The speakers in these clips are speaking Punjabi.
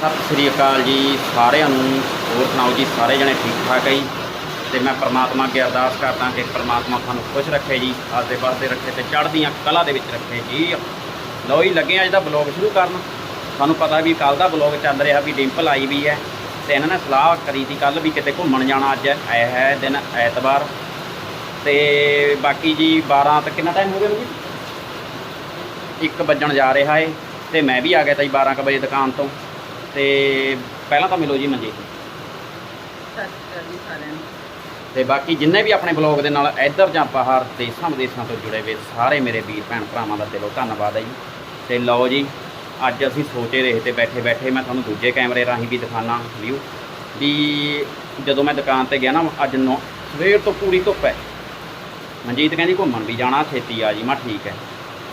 ਸਤਿ ਸ੍ਰੀ ਅਕਾਲ ਜੀ ਸਾਰਿਆਂ ਨੂੰ। ਹੋਰ ਸੁਣਾਓ ਜੀ, ਸਾਰੇ ਜਣੇ ਠੀਕ ਠਾਕ ਹੈ ਜੀ? ਤੇ ਮੈਂ ਪ੍ਰਮਾਤਮਾ ਅੱਗੇ ਅਰਦਾਸ ਕਰਦਾ ਕਿ ਪ੍ਰਮਾਤਮਾ ਤੁਹਾਨੂੰ ਖੁਸ਼ ਰੱਖੇ ਜੀ ਆਸੇ ਪਾਸੇ ਰੱਖੇ ਤੇ ਚੜ੍ਹਦੀਆਂ ਕਲਾ ਦੇ ਵਿੱਚ ਰੱਖੇ ਜੀ। ਲਓ ਹੀ ਲੱਗੇ ਅੱਜ ਦਾ ਬਲੌਗ ਸ਼ੁਰੂ ਕਰਨ। ਤੁਹਾਨੂੰ ਪਤਾ ਵੀ ਕੱਲ ਦਾ ਬਲੌਗ ਚੱਲ ਰਿਹਾ ਵੀ ਡਿੰਪਲ ਆਈ ਵੀ ਹੈ ਤੇ ਇਹਨਾਂ ਨੇ ਸਲਾਹ ਕਰੀ ਸੀ ਕੱਲ ਵੀ ਕਿਤੇ ਘੁੰਮਣ ਜਾਣਾ ਅੱਜ ਆਇਆ ਹੈ ਦਿਨ ਐਤਵਾਰ। ਤੇ ਬਾਕੀ ਜੀ 12 ਤੱਕ ਕਿੰਨਾ ਟਾਈਮ ਹੋ ਗਿਆ ਜੀ? 1 ਵੱਜਣ ਜਾ ਰਿਹਾ ਏ ਤੇ ਮੈਂ ਵੀ ਆ ਗਿਆ ਤਾਂ ਜੀ 12 ਕੁ ਵਜੇ ਦੁਕਾਨ ਤੋਂ। ਤੇ ਪਹਿਲਾਂ ਤਾਂ ਮਿਲੋ ਜੀ ਮਨਜੀਤ ਸਤਿ ਸ਼੍ਰੀ ਅਕਾਲ ਜੀ ਸਾਰਿਆਂ ਨੂੰ। ਤੇ ਬਾਕੀ ਜਿੰਨੇ ਵੀ ਆਪਣੇ ਬਲੌਗ ਦੇ ਨਾਲ ਇੱਧਰ ਜਾਂ ਬਾਹਰ ਦੇਸ਼ਾਂ ਵਿਦੇਸ਼ਾਂ ਤੋਂ ਜੁੜੇ ਹੋਏ ਸਾਰੇ ਮੇਰੇ ਵੀਰ ਭੈਣ ਭਰਾਵਾਂ ਦਾ ਦਿਲੋਂ ਧੰਨਵਾਦ ਹੈ ਜੀ। ਤੇ ਲਓ ਜੀ ਅੱਜ ਅਸੀਂ ਸੋਚੇ ਰਹੇ ਤੇ ਬੈਠੇ ਬੈਠੇ ਮੈਂ ਤੁਹਾਨੂੰ ਦੂਜੇ ਕੈਮਰੇ ਰਾਹੀਂ ਵੀ ਦਿਖਾਣਾ ਵਿਊ ਵੀ ਜਦੋਂ ਮੈਂ ਦੁਕਾਨ ਤੇ ਗਿਆ ਨਾ ਅੱਜ ਨੌ ਸਵੇਰ ਤੋਂ ਪੂਰੀ ਧੁੱਪ ਹੈ। ਮਨਜੀਤ ਕਹਿੰਦੀ ਘੁੰਮਣ ਵੀ ਜਾਣਾ ਛੇਤੀ ਆ ਜੀ ਮੈਂ ਠੀਕ ਹੈ।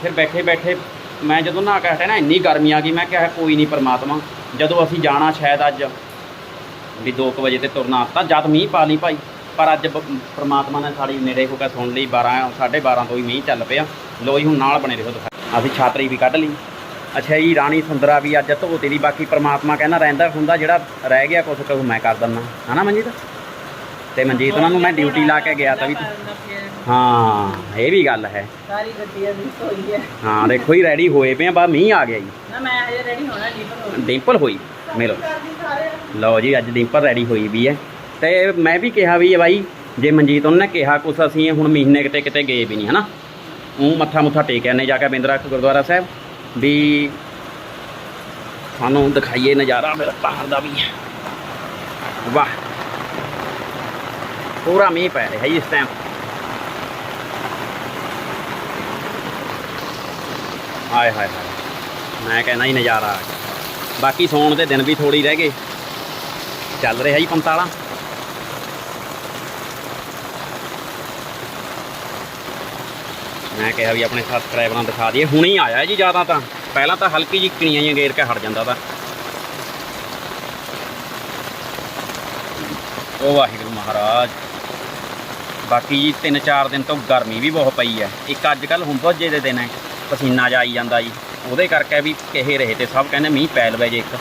ਫਿਰ ਬੈਠੇ ਬੈਠੇ ਮੈਂ ਜਦੋਂ ਨਹਾ ਕੇ ਹਟਿਆ ਨਾ, ਇੰਨੀ ਗਰਮੀ ਆ ਗਈ, ਮੈਂ ਕਿਹਾ ਕੋਈ ਨਹੀਂ ਪਰਮਾਤਮਾ, ਜਦੋਂ ਅਸੀਂ ਜਾਣਾ ਸ਼ਾਇਦ ਅੱਜ, ਵੀ 2 ਵਜੇ ਤੇ ਤੁਰਨਾ, ਤਾਂ ਜਦ ਮੀਂਹ ਪਾ ਲਈ ਭਾਈ, ਪਰ ਅੱਜ ਪਰਮਾਤਮਾ ਨੇ ਸਾਡੀ ਨੇੜੇ ਹੋ ਕੇ ਸੁਣ ਲਈ 12 12:30 ਤੋਂ ਹੀ ਮੀਂਹ ਚੱਲ ਪਿਆ। ਲੋ ਹੁਣ ਨਾਲ ਬਣੇ ਰਹੋ ਦਿਖਾ। ਅਸੀਂ ਛਾਤਰੀ ਵੀ ਕੱਢ ਲਈ। ਅੱਛਾ ਜੀ, ਰਾਣੀ ਸੁੰਦਰਾ ਵੀ ਅੱਜ ਧੋਤੀ ਦੀ ਬਾਕੀ ਪਰਮਾਤਮਾ ਕਹਿੰਦਾ ਰਹਿੰਦਾ ਹੁੰਦਾ, ਜਿਹੜਾ ਰਹਿ ਗਿਆ ਕੁਛ ਕੁਛ ਮੈਂ ਕਰ ਦਿੰਦਾ। ਹਨਾ ਮਨਜੀਤ? ਤੇ ਮਨਜੀਤ ਉਹਨਾਂ ਨੂੰ ਮੈਂ ਡਿਊਟੀ ਲਾ ਕੇ ਗਿਆ ਤਾਂ ਵੀ ਹਾਂ ਇਹ ਵੀ ਗੱਲ ਹੈ। ਸਾਰੀ ਸੋਈ ਹੈ। ਹਾਂ ਦੇਖੋ ਹੀ ਰੈਡੀ ਹੋਏ ਪਏ ਆ ਬਾ ਮੀਂਹ ਆ ਗਿਆ ਜੀ। ਨਾ ਮੈਂ ਹਜੇ ਰੈਡੀ ਹੋਣਾ ਜੀ ਪਰ ਡਿੰਪਲ ਹੋਈ ਮਿਲੋ ਸਾਰੇ ਲਓ ਜੀ ਅੱਜ ਡਿੰਪਲ ਰੈਡੀ ਹੋਈ ਵੀ ਹੈ। ਤੇ ਮੈਂ ਵੀ ਕਿਹਾ ਵੀ ਹੈ ਬਾਈ ਜੇ ਮਨਜੀਤ ਉਹਨੇ ਨੇ ਕਿਹਾ ਕੁਛ ਅਸੀਂ ਹੁਣ ਮਹੀਨੇ ਕਿਤੇ ਕਿਤੇ ਗਏ ਵੀ ਨਹੀਂ ਹਨਾ? ਉਹ ਮੱਥਾ ਮੁੱਥਾ ਟੇਕਿਆ ਨੇ ਜਾ ਕੇ ਬਿੰਦਰਾ ਗੁਰਦੁਆਰਾ ਸਾਹਿਬ ਵੀ ਸਾਨੂੰ ਦਿਖਾਈਏ ਨਜ਼ਾਰਾ ਮੇਰਾ ਬਾਹਰ ਦਾ ਵੀ। ਵਾਹ। ਪੂਰਾ ਮੀਂਹ ਪੈ ਰਿਹਾ ਜੀ ਇਸ ਟਾਈਮ ਹਾਏ ਹਾਏ ਹਾਏ। ਮੈਂ ਕਹਿੰਦਾ ਹੀ ਨਜ਼ਾਰਾ ਆ ਗਿਆ। ਬਾਕੀ ਸੌਣ ਦੇ ਦਿਨ ਵੀ ਥੋੜੀ ਰਹਿ ਗਏ। ਚੱਲ ਰਿਹਾ ਜੀ 45 ਮੈਂ ਕਿਹਾ ਵੀ ਆਪਣੇ ਸਬਸਕ੍ਰਾਈਬਰਾਂ ਨੂੰ ਦਿਖਾ ਦਈਏ। ਹੀ ਆਇਆ ਜੀ ਜ਼ਿਆਦਾ ਤਾਂ। ਪਹਿਲਾਂ ਤਾਂ ਹਲਕੀ ਜਿਹੀ ਕਿਣੀਆਂ ਜਿਹੀਆਂ ਗੇਰ ਕੇ ਹਟ ਜਾਂਦਾ ਤਾਂ। ਉਹ ਵਾਹਿਗੁਰੂ ਮਹਾਰਾਜ। ਬਾਕੀ ਜੀ 3-4 ਦਿਨ ਤੋਂ ਗਰਮੀ ਵੀ ਬਹੁਤ ਪਈ ਹੈ। ਇੱਕ ਅੱਜ ਕੱਲ ਹੁੰਬੋਜੇ ਦੇ ਦਿਨ ਹੈ ਪਸੀਨਾ ਜਾ ਆਈ ਜਾਂਦਾ ਜੀ। ਉਹਦੇ ਕਰਕੇ ਵੀ ਕਿਹੇ ਰਹੇ ਤੇ ਸਭ ਕਹਿੰਦੇ ਮੀਂਹ ਪੈ ਲਵੇ ਜੇ ਇੱਕ।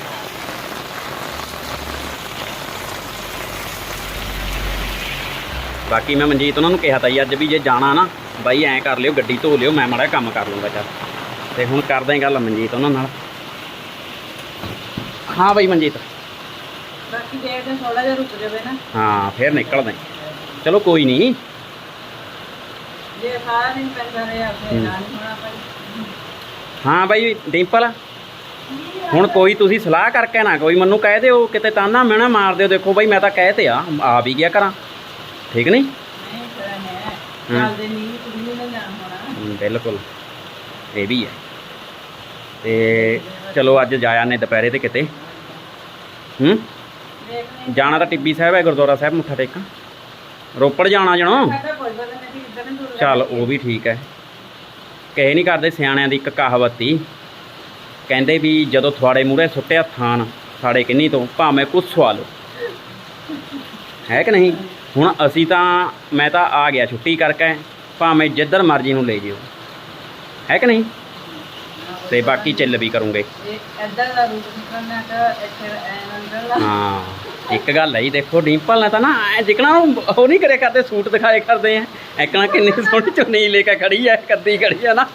ਬਾਕੀ ਮੈਂ ਮਨਜੀਤ ਉਹਨਾਂ ਨੂੰ ਕਿਹਾ ਤਾਂ ਜੀ ਅੱਜ ਵੀ ਜੇ ਜਾਣਾ ਨਾ ਬਾਈ ਐਂ ਕਰ ਲਿਓ ਗੱਡੀ ਧੋ ਲਿਓ ਮੈਂ ਮਾੜਾ ਕੰਮ ਕਰ ਲੂੰਗਾ ਚੱਲ। ਤੇ ਹੁਣ ਕਰਦੇ ਆਂ ਗੱਲ ਮਨਜੀਤ ਉਹਨਾਂ ਨਾਲ। ਹਾਂ ਬਾਈ ਮਨਜੀਤ। ਬਾਕੀ ਦੇਖਦੇ ਹਾਂ ਥੋੜਾ ਜਿਹਾ ਰੁਕ ਜਾਵੇ ਨਾ। ਹਾਂ ਫੇਰ ਨਿਕਲਦੇ। ਆਂ। ਚਲੋ ਕੋਈ ਨਹੀਂ ਜੇ ਸਾਰਾ ਦਿਨ ਪੈਂਦਾ ਰਿਹਾ ਫਿਰ। ਨਾਲ ਹੋਣਾ ਭਾਈ ਹਾਂ ਬਾਈ ਡਿੰਪਲ ਹੁਣ ਕੋਈ ਤੁਸੀਂ ਸਲਾਹ ਕਰਕੇ ਨਾ ਕੋਈ ਮੈਨੂੰ ਕਹਿ ਦਿਓ ਕਿਤੇ ਤਾਨਾ ਮੈਣਾ ਮਾਰ ਦਿਓ। ਦੇਖੋ ਬਾਈ ਮੈਂ ਤਾਂ ਕਹਿ ਤੇ ਆ ਆ ਵੀ ਗਿਆ ਕਰਾਂ ਠੀਕ ਨਹੀਂ ਨਹੀਂ ਫਿਰ ਹੂੰ। ਚੱਲਦੇ ਨਹੀਂ ਕੁੜੀ ਨੂੰ ਹੋਣਾ। ਬਿਲਕੁਲ। ਇਹ ਵੀ ਹੈ। ਤੇ ਚਲੋ ਅੱਜ ਜਾਇਆ ਨੇ ਦੁਪਹਿਰੇ ਤੇ ਕਿਤੇ। ਹੂੰ? ਜਾਣਾ ਤਾਂ ਟਿੱਬੀ ਸਾਹਿਬ ਹੈ ਗੁਰਦੁਆਰਾ ਸਾਹਿਬ ਮੱਥਾ ਟੇਕਣ। ਰੋਪੜ ਜਾਣਾ ਜਣੋ? ਚੱਲ ਉਹ ਵੀ ਠੀਕ ਹੈ। ਕਹੇ ਨਹੀਂ ਕਰਦੇ ਸਿਆਣਿਆਂ ਦੀ ਇੱਕ ਕਹਾਵਤ। ਕਹਿੰਦੇ ਵੀ ਜਦੋਂ ਤੁਹਾਡੇ ਮੂਹਰੇ ਸੁੱਟਿਆ ਥਾਨ ਸਾਡੇ ਕਿੰਨੀ ਤੋਂ? ਭਾਵੇਂ ਕੁਛ ਸਵਾਲੋ ਹੈ ਕਿ ਨਹੀਂ? ਹੁਣ ਅਸੀਂ ਤਾਂ ਮੈਂ ਤਾਂ ਆ ਗਿਆ ਛੁੱਟੀ ਕਰਕੇ। ਭਾਵੇਂ ਜਿੱਧਰ ਮਰਜ਼ੀ ਨੂੰ ਲੈ ਜਿਓ। ਹੈ ਕਿ ਨਹੀਂ? ਤੇ ਬਾਕੀ ਚੱਲ ਵੀ ਕਰੂੰਗੇ। ਦਾ ਨਿਕਲਣਾ ਤਾਂ ਇੱਥੇ ਹਾਂ ਇੱਕ ਗੱਲ ਹੈ ਜੀ ਦੇਖੋ ਡਿੰਪਲ ਨੇ ਤਾਂ ਨਾ ਐ ਜਿਕਣਾ ਉਹ ਨਹੀਂ ਕਰਿਆ ਕਰਦੇ ਸੂਟ ਦਿਖਾਏ ਕਰਦੇ ਆ। ਐਕਣਾ ਕਿੰਨੀ ਸੋਹਣੀ ਚੁੰਨੀ ਲੈ ਕੇ ਖੜੀ ਐ ਕੱਦੀ ਖੜੀ ਆ ਨਾ।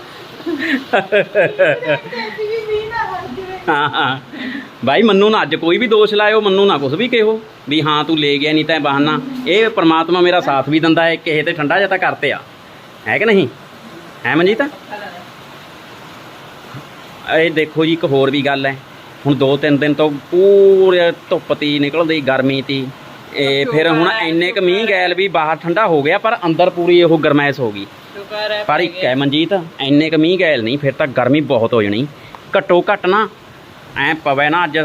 ਹਾਂ ਹਾਂ। ਭਾਈ ਮੰਨੂ ਨਾ ਅੱਜ ਕੋਈ ਵੀ ਦੋਸ਼ ਲਾਇਓ ਮੰਨੂ ਨਾ ਕੁਝ ਵੀ ਕਿਹੋ ਵੀ ਹਾਂ ਤੂੰ ਲੈ ਗਿਆ ਨਹੀਂ ਤਾਂ ਬਹਾਨਾ। ਇਹ ਪ੍ਰਮਾਤਮਾ ਮੇਰਾ ਸਾਥ ਵੀ ਦਿੰਦਾ ਹੈ ਕਿਸੇ ਤੇ ਠੰਡਾ ਜਿਹਾ ਤਾਂ ਕਰਤੇ ਆ। ਹੈ ਕਿ ਨਹੀਂ? ਹੈ ਮਨਜੀਤ? ਇਹ ਦੇਖੋ ਜੀ ਇੱਕ ਹੋਰ ਵੀ ਗੱਲ ਹੈ। ਹੁਣ ਦੋ ਤਿੰਨ ਦਿਨ ਤੋਂ ਪੂਰੇ ਧੁੱਪ ਤੀ ਨਿਕਲਦੀ ਗਰਮੀ ਤੀ। ਇਹ ਫਿਰ ਹੁਣ ਇੰਨੇ ਕ ਮੀਂਹ ਗੈਲ ਵੀ ਬਾਹਰ ਠੰਡਾ ਹੋ ਗਿਆ ਪਰ ਅੰਦਰ ਪੂਰੀ ਉਹ ਗਰਮੈਸ਼ ਹੋ ਗਈ। ਪਰ ਇੱਕ ਹੈ ਮਨਜੀਤ ਇੰਨੇ ਕ ਮੀਂਹ ਗੈਲ ਨਹੀਂ ਫਿਰ ਤਾਂ ਗਰਮੀ ਬਹੁਤ ਹੋ ਜਾਣੀ। ਘੱਟੋ ਘੱਟ ਨਾ ਐ ਪਵੇ ਨਾ ਅੱਜ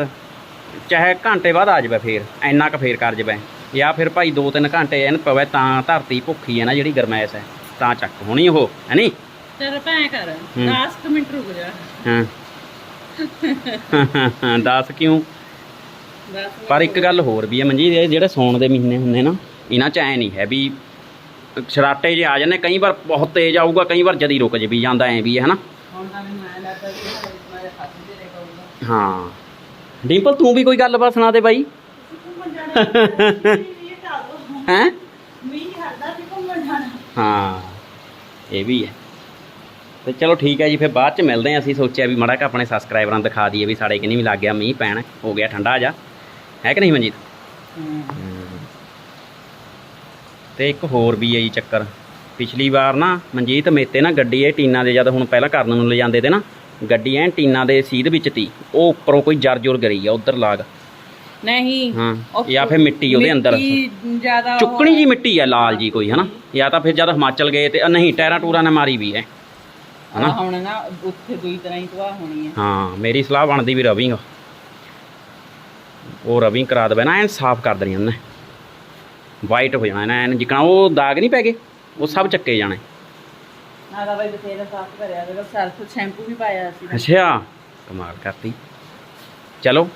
ਚਾਹੇ ਘੰਟੇ ਬਾਅਦ ਆ ਜਾਵੇ ਫੇਰ ਇੰਨਾ ਕ ਫੇਰ ਕਰ ਜਾਵੇ। ਜਾਂ ਫਿਰ ਭਾਈ 2-3 ਘੰਟੇ ਐਨ ਪਵੇ ਤਾਂ ਧਰਤੀ ਭੁੱਖੀ ਹੈ ਨਾ ਜਿਹੜੀ ਗਰਮੈਸ਼ ਹੈ ਤਾਂ ਚੱਕ ਹੋਣੀ ਉਹ ਹੈ ਨਹੀਂ ਚਲ ਭੈਂ ਕਰ ਹੂੰ। 10 ਮਿੰਟ ਰੁਕ ਜਾ। ਹਾਂ। ਦੱਸ ਕਿਉਂ? 10 ਪਰ ਇੱਕ ਗੱਲ ਹੋਰ ਵੀ ਹੈ ਮਨਜੀਤ ਇਹ ਜਿਹੜੇ ਸੌਣ ਦੇ ਮਹੀਨੇ ਹੁੰਦੇ ਨਾ ਇਹਨਾਂ ਚ ਐ ਨਹੀਂ ਹੈ ਵੀ ਛਰਾਟੇ ਜੇ ਆ ਜਾਂਦੇ ਕਈ ਵਾਰ ਬਹੁਤ ਤੇਜ਼ ਆਊਗਾ ਕਈ ਵਾਰ ਜਦੀ ਰੁਕ ਜੇ ਵੀ ਜਾਂਦਾ ਐ ਵੀ ਹੈ ਹਨਾ? ਹੁਣ ਤਾਂ ਮੈਨੂੰ ਐਂ ਲੱਗਦਾ ਕਿ ਮੇਰੇ ਹੱਥ ਦੇ ਰਹੇਗਾ ਹਾਂ। ਡਿੰਪਲ ਤੂੰ ਵੀ ਕੋਈ ਗੱਲਬਾਤ ਸੁਣਾ ਦੇ ਬਾਈ। ਹਾਂ। ਇਹ ਵੀ ਹੈ। ਤੇ ਚਲੋ ਠੀਕ ਹੈ ਜੀ ਫਿਰ ਬਾਅਦ ਚ ਮਿਲਦੇ ਹਾਂ ਅਸੀਂ। ਸੋਚਿਆ ਵੀ ਮੜਾ ਕ ਆਪਣੇ ਸਬਸਕ੍ਰਾਈਬਰਾਂ ਨੂੰ ਦਿਖਾ ਦਈਏ ਵੀ ਸਾਡੇ ਕਿੰਨੀ ਵੀ ਲੱਗ ਗਿਆ ਮੀਂਹ ਪੈਣ ਹੋ ਗਿਆ ਠੰਡਾ ਜਾ ਹੈ ਕਿ ਨਹੀਂ ਮਨਜੀਤ? ਤੇ ਇੱਕ ਹੋਰ ਵੀ ਹੈ ਜੀ ਚੱਕਰ। ਪਿਛਲੀ ਵਾਰ ਨਾ ਮਨਜੀਤ ਮੇਤੇ ਨਾ ਗੱਡੀ ਇਹ ਟੀਨਾ ਦੇ ਜਦ ਹੁਣ ਪਹਿਲਾਂ ਕਰਨ ਨੂੰ ਲਿਜਾਂਦੇ ਤੇ ਨਾ ਗੱਡੀ ਐ ਟੀਨਾ ਦੇ ਸੀਧ ਵਿੱਚ ਤੀ। ਉਹ ਉੱਪਰੋਂ ਕੋਈ ਜਰ ਜੁਰ ਗਰੀ ਆ ਉਧਰ ਲਾਗ। ਨਹੀਂ ਹਾਂ ਜਾਂ ਫਿਰ ਮਿੱਟੀ ਉਹਦੇ ਅੰਦਰ। ਜ਼ਿਆਦਾ ਚੁੱਕਣੀ ਜੀ ਮਿੱਟੀ ਹੈ ਲਾਲ ਜੀ ਕੋਈ ਹਨਾ? ਜਾਂ ਤਾਂ ਫਿਰ ਜਦ ਹਿਮਾਚਲ ਗਏ ਤੇ ਨਹੀਂ ਟੈਰਾ ਟੂਰਾ ਨੇ ਮਾਰੀ ਵੀ ਹੈ। ਹਨਾ? ਹੁਣ ਨਾ ਉੱਥੇ ਦੂਈ ਤਰ੍ਹਾਂ ਹੀ ਤਬਾਹ ਹੋਣੀ ਹੈ ਹਾਂ ਮੇਰੀ ਸਲਾਹ ਬਣਦੀ ਵੀ ਰਵਿੰਗ ਉਹ ਰਵਿੰਗ ਕਰਾ ਦੇਵੇ ਨਾ ਐਨ ਸਾਫ਼ ਕਰ ਦੇਣੀ ਉਹਨੇ। ਵਾਈਟ ਹੋ ਜਾਣਾ ਐਨ ਜਿਕਣਾ ਉਹ ਦਾਗ ਨਹੀਂ ਪੈ ਗਏ? ਉਹ ਸਭ ਚੱਕੇ ਜਾਣੇ। ਨਾ ਦਾ ਬਾਈ ਬਥੇਰਾ ਸਾਫ਼ ਕਰਿਆ ਉਹਦਾ ਸਰਫ ਸ਼ੈਂਪੂ ਵੀ ਪਾਇਆ ਸੀ। ਅੱਛਾ ਕਮਾਲ ਕਰਤੀ। ਚਲੋ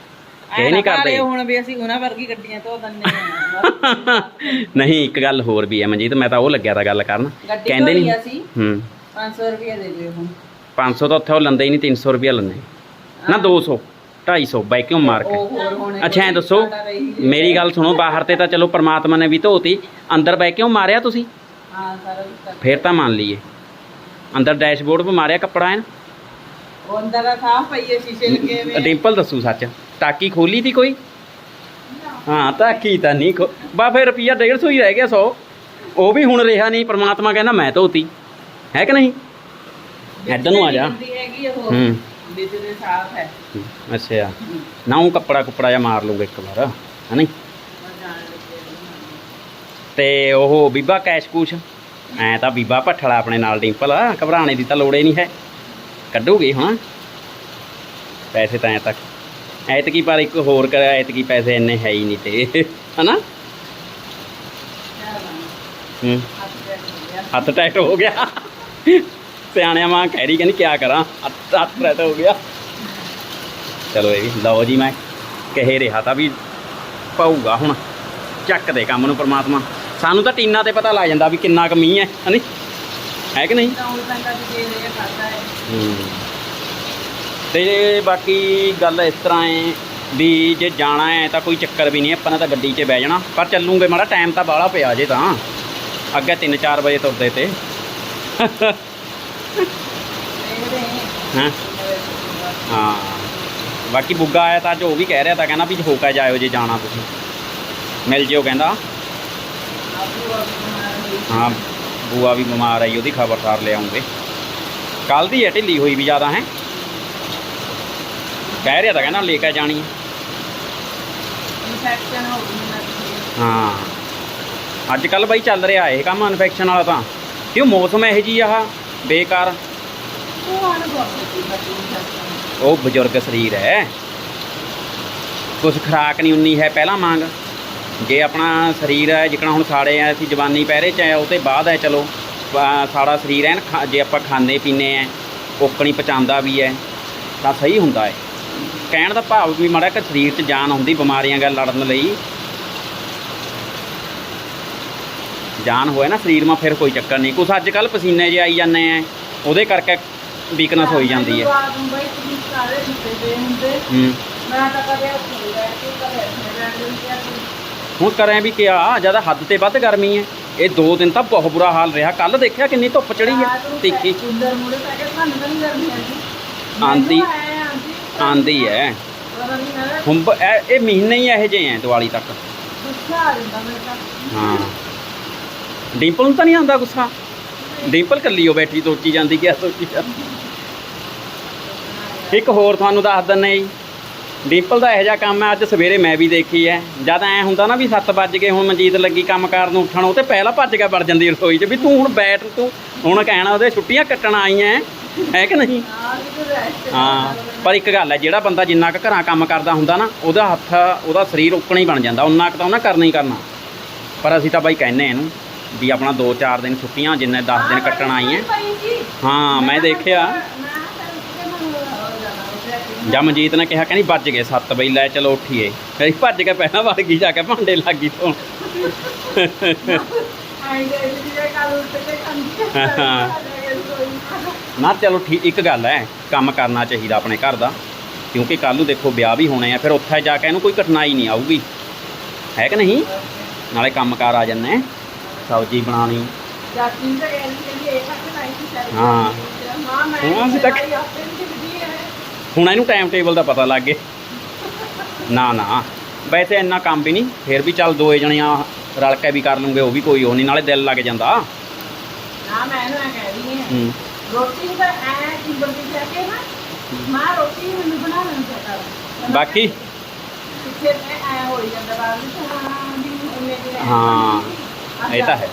ਇਹ ਨਹੀਂ ਕਰਦੇ। ਹੁਣ ਵੀ ਅਸੀਂ ਉਹਨਾਂ ਵਰਗੀ ਗੱਡੀਆਂ ਧੋ ਦਿੰਦੇ ਨਹੀਂ ਇੱਕ ਗੱਲ ਹੋਰ ਵੀ ਹੈ ਮਨਜੀਤ ਮੈਂ ਤਾਂ ਉਹ ਲੱਗਿਆ ਤਾਂ ਗੱਲ ਕਰਨ। ਕਹਿੰਦੇ ਨਹੀਂ। ਹੂੰ। 500 ਰੁਪਏ ਦੇ ਦਿਓ ਹੁਣ। 500 ਤਾਂ ਉੱਥੇ ਉਹ ਲੰਦੇ ਹੀ ਨਹੀਂ 300 ਰੁਪਇਆ ਲੰਦੇ। ਨਾ 200 250 ਵੈਕਿਊਮ ਮਾਰ ਕੇ? ਉਹ ਹੋਰ ਹੋਣੇ ਅੱਛਾ ਐ ਦੱਸੋ ਮੇਰੀ ਗੱਲ ਸੁਣੋ ਬਾਹਰ ਤੇ ਤਾਂ ਚਲੋ ਪ੍ਰਮਾਤਮਾ ਨੇ ਵੀ ਧੋਤੀ ਅੰਦਰ ਕਿਉਂ ਮਾਰਿਆ ਤੁਸੀਂ? ਹਾਂ ਸਾਰਾ ਕੁਝ ਕਰ ਫੇਰ ਤਾਂ ਮੰਨ ਲਈਏ। ਅੰਦਰ ਡੈਸ਼ਬੋਰਡ 'ਤੇ ਮਾਰਿਆ ਕੱਪੜਾ ਐਨ? ਉਹ ਅੰਦਰ ਦਾ ਸਾਫ਼ ਪਈਏ ਸ਼ੀਸ਼ੇ ਲੱਗੇ ਹੋਏ। ਡਿੰਪਲ ਦੱਸੂ ਸੱਚ ਟਾਕੀ ਖੋਲੀ ਤੀ ਕੋਈ? ਹਾਂ ਟਾਕੀ ਤਾਂ ਨਹੀਂ ਖੋ ਬਾ ਫੇਰ ਰੁਪਈਆ 150 ਹੀ ਰਹਿ ਗਿਆ 100 ਉਹ ਵੀ ਹੁਣ ਰਿਹਾ ਨਹੀਂ ਪ੍ਰਮਾਤਮਾ ਕਹਿੰਦਾ ਮੈਂ ਧੋਤੀ। ਹੈ ਕਿ ਨਹੀਂ? ਇੱਧਰ ਨੂੰ ਆ ਜਾ। ਗੰਦੀ ਹੈਗੀ ਉਹ ਹੂੰ। ਵਿੱਚ ਦੇ ਸਾਫ਼ ਹੈ। ਅੱਛਾ। ਨਾ ਉਹ ਕੱਪੜਾ ਕੁਪੜਾ ਜਾਂ ਮਾਰ ਲੂੰਗਾ ਇੱਕ ਵਾਰ ਹੈ ਨਹੀਂ? ਤੇ ਉਹ ਬੀਬਾ ਕੈਸ਼ ਕੂਸ਼? ਐ ਤਾਂ ਬੀਬਾ ਭੱਠਲਾ ਆਪਣੇ ਨਾਲ ਡਿੰਪਲ ਆ ਘਬਰਾਣੇ ਦੀ ਤਾਂ ਲੋੜ ਹੀ ਨਹੀਂ ਹੈ। ਕੱਢੂਗੀ ਹੁਣ। ਪੈਸੇ ਤਾਂ ਐ ਤੱਕ। ਐਤਕੀ ਪਰ ਇੱਕ ਹੋਰ ਕਰ ਐਤਕੀ ਪੈਸੇ ਇੰਨੇ ਹੈ ਹੀ ਨਹੀਂ ਤੇ ਹਨਾ? ਹੂੰ। ਹੱਥ ਟਾਈਟ ਹੋ ਗਿਆ। ਸਿਆਣਿਆਂ ਮਾਂ ਕਹਿ ਰਹੀ, ਕਹਿੰਦੀ, ਕਿਆ ਕਰਾਂ? ਹੱਥ ਹੱਥ ਟਾਈਟ ਹੋ ਗਿਆ। ਚਲੋ ਇਹ ਵੀ, ਲਓ ਜੀ, ਮੈਂ ਕਹੇ ਰਿਹਾ ਤਾਂ ਵੀ ਪਾਊਗਾ ਹੁਣ। ਚੱਕ ਦੇ ਕੰਮ ਨੂੰ ਪ੍ਰਮਾਤਮਾ। ਸਾਨੂੰ ਤਾਂ ਟੀਨਾ ਤੇ ਪਤਾ ਲੱਗ ਜਾਂਦਾ ਵੀ ਕਿੰਨਾ ਕੁ ਮੀਂਹ ਹੈ, ਹਨੀ? ਹੈ ਕਿ ਨਹੀਂ? ਤੇ ਬਾਕੀ ਗੱਲ ਇਸ ਤਰ੍ਹਾਂ ਹੈ ਵੀ ਜੇ ਜਾਣਾ ਹੈ ਤਾਂ ਕੋਈ ਚੱਕਰ ਵੀ ਨਹੀਂ, ਆਪਾਂ ਨੇ ਤਾਂ ਗੱਡੀ 'ਚ ਬਹਿ ਜਾਣਾ। ਪਰ ਚੱਲੂਗੇ ਮਾੜਾ ਟਾਈਮ ਤਾਂ ਬਾਹਲਾ ਪਿਆ ਜੇ ਤਾਂ। ਅੱਗੇ 3-4 ਵਜੇ ਤੁਰਦੇ ਤੇ। ਹਾਂ? ਬਾਕੀ ਬੁੱਗਾ ਆਇਆ ਤਾਂ ਅੱਜ ਉਹ ਵੀ ਕਹਿ ਰਿਹਾ ਤਾਂ ਕਹਿੰਦਾ ਵੀ ਹੋ ਕੇ ਜਾਇਓ ਜੇ ਜਾਣਾ ਤੁਸੀਂ। ਮਿਲ ਜਿਓ ਕਹਿੰਦਾ। ਹਾਂ ਬੂਆ ਵੀ ਬਿਮਾਰ ਆਈ ਉਹਦੀ ਖਬਰਦਾਰ ਲੈ ਆਉਂਗੇ। ਕੱਲ ਦੀ ਹੈ ਢਿੱਲੀ ਹੋਈ ਵੀ ਜ਼ਿਆਦਾ ਹੈ? ਕਹਿ ਰਿਹਾ ਤਾਂ ਕਹਿੰਦਾ ਲੈ ਕੇ ਜਾਣੀ ਹੈ ਇਨਫੈਕਸ਼ਨ ਹੋ ਗਈ ਹਾਂ। ਅੱਜ ਕੱਲ ਬਾਈ ਚੱਲ ਰਿਹਾ ਇਹ ਕੰਮ ਇਨਫੈਕਸ਼ਨ ਵਾਲਾ ਤਾਂ। ਕਿਉਂ ਮੌਸਮ ਇਹੋ ਜੀ ਆਹ? ਬੇਕਾਰ। ਉਹ ਬਜ਼ੁਰਗ ਸਰੀਰ ਹੈ। ਕੁਛ ਖਰਾਕ ਨਹੀਂ ਉਨੀ ਹੈ ਪਹਿਲਾਂ ਮੰਗ ਜੇ ਆਪਣਾ ਸਰੀਰ ਹੈ ਜਿਕਣਾ ਹੁਣ ਸਾੜੇ ਆ ਅਸੀਂ ਜਵਾਨੀ ਪਹਿਰੇ ਚ ਆ ਉਹ ਤੇ ਬਾਅਦ ਹੈ ਚਲੋ। ਸਾਡਾ ਸਰੀਰ ਹੈ ਨਾ ਜੇ ਆਪਾਂ ਖਾਂਦੇ ਪੀਂਦੇ ਆ ਓਕਣੀ ਪਚਾਉਂਦਾ ਵੀ ਹੈ ਤਾਂ ਸਹੀ ਹੁੰਦਾ ਹੈ। ਕਹਿਣ ਦਾ ਭਾਵ ਵੀ ਮਾੜਾ ਕਿ ਸਰੀਰ 'ਚ ਜਾਨ ਹੁੰਦੀ ਬਿਮਾਰੀਆਂ ਨਾਲ ਲੜਨ ਲਈ। ਜਾਨ ਹੋਏ ਨਾ ਸਰੀਰ ਮਾ ਫਿਰ ਕੋਈ ਚੱਕਰ ਨਹੀਂ। ਕੁਛ ਅੱਜ ਕੱਲ ਪਸੀਨੇ ਜੇ ਆਈ ਜਾਂਦੇ ਆ ਉਹਦੇ ਕਰਕੇ ਵੀਕਨੈਸ ਹੋਈ ਜਾਂਦੀ ਹੈ। ਬਾਅਦ ਨੂੰ ਬਈ ਤੁਸੀਂ ਸਾਰੇ ਦਿੱਤੇ ਦੇ ਹੁੰਦੇ ਹੂੰ। ਮੈਂ ਤਾਂ ਕਦੇ ਉੱਥੇ ਬੈਠ ਕੇ ਕਦੇ ਇੱਥੇ ਬੈਠ ਕੇ ਕਿਹਾ ਸੀ। ਹੁਣ ਕਰਾਂ ਵੀ ਕਿਆ ਜਦ ਹੱਦ ਤੇ ਵੱਧ ਗਰਮੀ ਹੈ। ਇਹ ਦੋ ਦਿਨ ਤਾਂ ਬਹੁਤ ਬੁਰਾ ਹਾਲ ਰਿਹਾ। ਕੱਲ ਦੇਖਿਆ ਕਿੰਨੀ ਧੁੱਪ ਚੜੀ ਹੈ। ਤਿੱਖੀ ਕੁੰਦਰ ਮੂਰੇ ਪੈ ਕੇ ਸਾਨੂੰ ਤਾਂ ਨਹੀਂ ਕਰਨੀ ਆਂਦੀ ਆਂਦੀ- ਆਂਦੀ ਆਂਦੀ ਹੈ। ਪਤਾ ਨਹੀਂ ਨਾ। ਹੁਣ ਬ- ਇਹ ਇਹ ਮਹੀਨੇ ਹੀ ਇਹੋ ਜਿਹੇ ਹੈ ਦੀਵਾਲੀ ਤੱਕ। ਗੁੱਸਾ ਆ ਜਾਂਦਾ ਮੇਰੇ ਤਾਂ। ਹਾਂ। ਡਿੰਪਲ ਨੂੰ ਤਾਂ ਨਹੀਂ ਆਉਂਦਾ ਗੁੱਸਾ। ਡਿੰਪਲ ਕੱਲੀ ਉਹ ਬੈਠੀ ਸੋਚੀ ਜਾਂਦੀ ਕਿਆ ਸੋਚੀ ਜਾਂਦੀ। ਇੱਕ ਹੋਰ ਤੁਹਾਨੂੰ ਦੱਸ ਦਿੰਨੇ ਜੀ। ਡਿੰਪਲ ਦਾ ਇਹੋ ਜਿਹਾ ਕੰਮ ਹੈ, ਅੱਜ ਸਵੇਰੇ ਮੈਂ ਵੀ ਦੇਖੀ ਹੈ। ਜਦ ਐ ਹੁੰਦਾ ਨਾ ਵੀ 7 ਵੱਜ ਗਏ, ਹੁਣ ਮਨਜੀਤ ਲੱਗੀ ਕੰਮ ਕਰਨ ਨੂੰ ਉੱਠਣ, ਉਹ ਤੇ ਪਹਿਲਾਂ ਭੱਜ ਕੇ ਵੜ ਜਾਂਦੀ ਰਸੋਈ 'ਚ ਵੀ ਤੂੰ ਹੁਣ ਬੈਠ, ਤੂੰ ਹੁਣ ਕਹਿਣਾ ਉਹਦੇ ਛੁੱਟੀਆਂ ਕੱਟਣ ਆਈਆਂ ਹੈ ਕਿ ਨਹੀਂ? ਹਾਂ, ਪਰ ਇੱਕ ਗੱਲ ਹੈ, ਜਿਹੜਾ ਬੰਦਾ ਜਿੰਨਾ ਕੁ ਘਰਾਂ ਕੰਮ ਕਰਦਾ ਹੁੰਦਾ ਨਾ, ਉਹਦਾ ਹੱਥ, ਉਹਦਾ ਸਰੀਰ ਉੱਕਣਾ ਹੀ ਬਣ ਜਾਂਦਾ। ਉਨਾ ਕੁ ਤਾਂ ਉਹਨੇ ਕਰਨਾ ਹੀ ਕਰਨਾ। ਪਰ ਅਸੀਂ ਤਾਂ ਬਾਈ ਕਹਿੰਨੇ ਇਹਨੂੰ। ਵੀ ਆਪਣਾ 2-4 ਦਿਨ ਛੁੱਟੀਆਂ ਜਿੰਨੇ 10 ਦਿਨ ਕੱਟਣ ਆਈਆਂ ਹਾਂ, ਮੈਂ ਦੇਖਿਆ। ਜਾਂ ਨੇ ਕਿਹਾ, ਕਹਿੰਦੀ ਵੱਜ ਗਏ 7 ਵਜੇ, ਲੈ ਚਲੋ ਉੱਠੀਏ। ਕਹਿੰਦੀ ਭੱਜ ਕੇ ਪਹਿਲਾਂ ਵੜ ਗਈ, ਜਾ ਕੇ ਭਾਂਡੇ ਲੱਗ ਗਈ ਤੋਂ ਨਾ ਚਲੋ ਠੀਕ, ਇੱਕ ਗੱਲ ਹੈ ਕੰਮ ਕਰਨਾ ਚਾਹੀਦਾ ਆਪਣੇ ਘਰ ਦਾ। ਕਿਉਂਕਿ ਕੱਲ ਨੂੰ ਦੇਖੋ ਵਿਆਹ ਵੀ ਹੋਣੇ ਆ, ਫਿਰ ਉੱਥੇ ਜਾ ਕੇ ਇਹਨੂੰ ਕੋਈ ਕਠਿਨਾਈ ਨਹੀਂ ਆਊਗੀ। ਹੈ ਕਿ ਨਹੀਂ? ਨਾਲੇ ਕੰਮਕਾਰ ਆ ਜਾਂਦੇ ਸਬਜ਼ੀ ਸਾਰੀ ਹਾਂ। ਹੁਣ ਅਸੀਂ ਤੱਕ- ਹੁਣ ਇਹਨੂੰ ਟਾਈਮ ਟੇਬਲ ਦਾ ਪਤਾ ਲੱਗ ਗਿਆ। ਨਾ ਨਾ। ਵੈਸੇ ਇੰਨਾ ਕੰਮ ਵੀ ਨਹੀਂ ਫਿਰ ਵੀ ਚੱਲ ਦੋਏ ਜਣੀਆਂ ਰਲ ਕੇ ਵੀ ਕਰ ਲੂੰਗੇ ਉਹ ਵੀ ਕੋਈ ਉਹ ਨਹੀਂ ਨਾਲੇ ਦਿਲ ਲੱਗ ਜਾਂਦਾ। ਨਾ ਮੈਂ ਇਹਨੂੰ ਐ ਕਹਿ ਰਹੀ ਹਾਂ। ਹੂੰ। ਰੋਟੀ ਤਾਂ ਐ ਟਿੰਬਰ ਦੀ ਜਾ ਕੇ ਨਾ ਮਾਂ ਰੋਟੀ ਮੈਨੂੰ ਬਣਾ ਲੈਣੀ ਚਾਹੀਦਾ ਬਾਕੀ? ਐ ਹੋ ਜਾਂਦਾ ਬਾਅਦ ਵਿੱਚ। ਇਹ ਤਾਂ ਹੈ।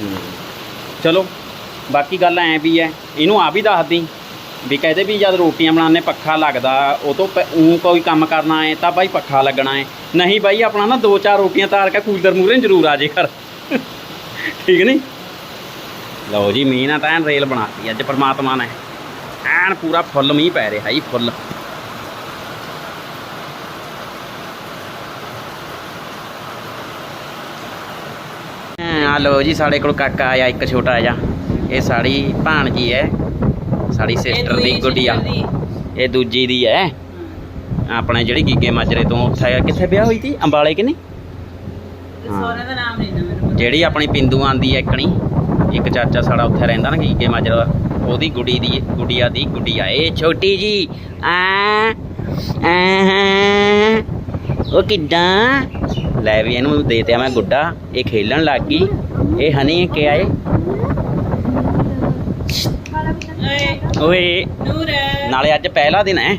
ਹੂੰ। ਚਲੋ, ਬਾਕੀ ਗੱਲ ਐ ਵੀ ਐ, ਇਹਨੂੰ ਆ ਵੀ ਦੱਸ ਦੀ ਵੀ ਕਹਦੇ ਵੀ ਜਦ ਰੋਟੀਆਂ ਬਣਾਉਂਦੇ ਪੱਖਾ ਲੱਗਦਾ, ਉਹ ਤੋਂ ਉਹ ਕੋਈ ਕੰਮ ਕਰਨਾ ਹੈ ਤਾਂ ਬਾਈ ਪੱਖਾ ਲੱਗਣਾ ਹੈ ਨਹੀਂ ਬਾਈ, ਆਪਣਾ ਨਾ ਦੋ ਚਾਰ ਰੋਟੀਆਂ ਤਾਰ ਕੇ ਕੂਲਰ ਮੂਰੇ ਜ਼ਰੂਰ ਆ ਜੇ ਘਰ ਠੀਕ ਨਹੀਂ? ਲਓ ਜੀ, ਮੀਂਹ ਨਾ ਤਾਂ ਐਨ ਰੇਲ ਬਣਾਤੀ, ਅੱਜ ਪ੍ਰਮਾਤਮਾ ਨੇ। ਐਨ ਪੂਰਾ ਫੁੱਲ ਮੀਂਹ ਪੈ ਰਿਹਾ ਜੀ, ਫੁੱਲ। ਆ ਲਓ ਜੀ ਸਾਡੇ ਕੋਲ ਕਾਕਾ ਆਇਆ ਇੱਕ ਛੋਟਾ ਜਿਹਾ। ਇਹ ਸਾਡੀ ਭਾਣਜੀ ਹੈ ਸਾਡੀ ਸਿਸਟਰ ਦੀ ਗੁੱਡੀਆ। ਇਹ ਦੂਜੀ ਦੀ ਹੈ। ਆਪਣੇ ਜਿਹੜੀ ਗੀਗੇ ਮਾਜਰੇ ਤੋਂ ਉੱਥੇ ਕਿੱਥੇ ਵਿਆਹ ਹੋਈ ਸੀ? ਅੰਬਾਲੇ ਕਿ ਨਹੀਂ? ਸੋਨੇ ਦਾ ਨਾਮ ਨਹੀਂ ਨਾ ਮੈਨੂੰ ਜਿਹੜੀ ਆਪਣੀ ਪਿੰਦੂ ਆਂਦੀ ਹੈ ਇੱਕਣੀ ਇੱਕ ਚਾਚਾ ਸਾਡਾ ਉੱਥੇ ਰਹਿੰਦਾ ਨਾ ਗੀਗੇ ਮਾਜਰਾ ਉਹਦੀ ਗੁੱਡੀ ਦੀ ਗੁੱਡੀਆ ਦੀ ਗੁੱਡੀਆ ਇਹ ਛੋਟੀ ਜੀ। ਆ ਆ ਉਹ ਕਿੱਦਾਂ? ਲੈ ਵੀ ਇਹਨੂੰ ਦੇ ਤਿਆ ਮੈਂ ਗੁੱਡਾ। ਇਹ ਖੇਲਣ ਲੱਗ ਗਈ। ਇਹ ਹਨੀ ਕਿ ਆਏ ਓਏ। ਨੂਰ ਨਾਲੇ ਅੱਜ ਪਹਿਲਾ ਦਿਨ ਹੈ।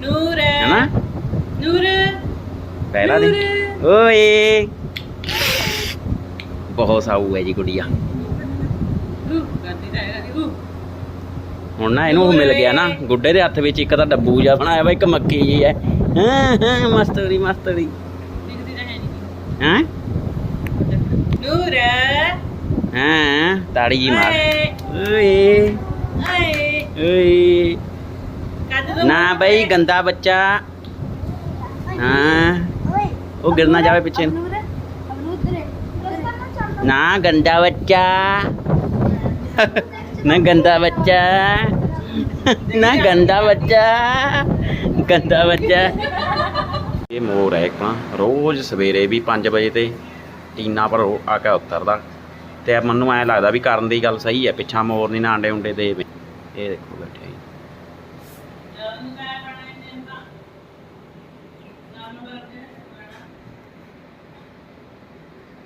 ਨੂਰ ਹੈਨਾ? ਨੂਰ ਪਹਿਲਾ ਦਿਨ। ਓਏ। ਬਹੁਤ ਸਾਊ ਹੈ ਜੀ ਗੁੱਡੀਆ। ਹੁਣ ਨਾ ਇਹਨੂੰ ਮਿਲ ਗਿਆ ਨਾ। ਗੁੱਡੇ ਦੇ ਹੱਥ ਵਿੱਚ ਇੱਕ ਤਾਂ ਡੱਬੂ ਜਿਹਾ ਬਣਾਇਆ ਵਾ, ਇੱਕ ਮੱਕੀ ਜੀ ਹੈ। ਹਾਂ ਹਾਂ, ਮਸਤਰੀ ਮਸਤਰੀ। ਹੈ ਨਹੀਂ ਹਾਂ ਨੂਰ ਹਾਂ ਤਾੜੀ ਜੀ ਮਾਰ ਓਏ ਓਏ ਓਏ ਓਏ ਕੱਢ ਦੋ ਨਾ ਬਈ ਗੰਦਾ ਬੱਚਾ ਹਾਂ ਉਹ ਗਿਰਨਾ ਜਾਵੇ ਪਿੱਛੇ ਇਹ ਮੋਰ ਹੈ ਇੱਕ ਰੋਜ਼ ਸਵੇਰੇ ਵੀ 5 ਵਜੇ ਤੇ ਟੀਨਾ ਪਰ ਆ ਕੇ ਉਤਰਦਾ। ਤੇ ਮੈਨੂੰ ਐ ਲੱਗਦਾ ਵੀ ਕਰਨ ਦੀ ਗੱਲ ਸਹੀ ਹੈ, ਪਿੱਛਾ ਮੋਰ ਨਹੀਂ ਨਾ ਆਂਡੇ ਉਂਡੇ ਦੇ ਇਹ ਦੇਖੋ ਬੈਠੇ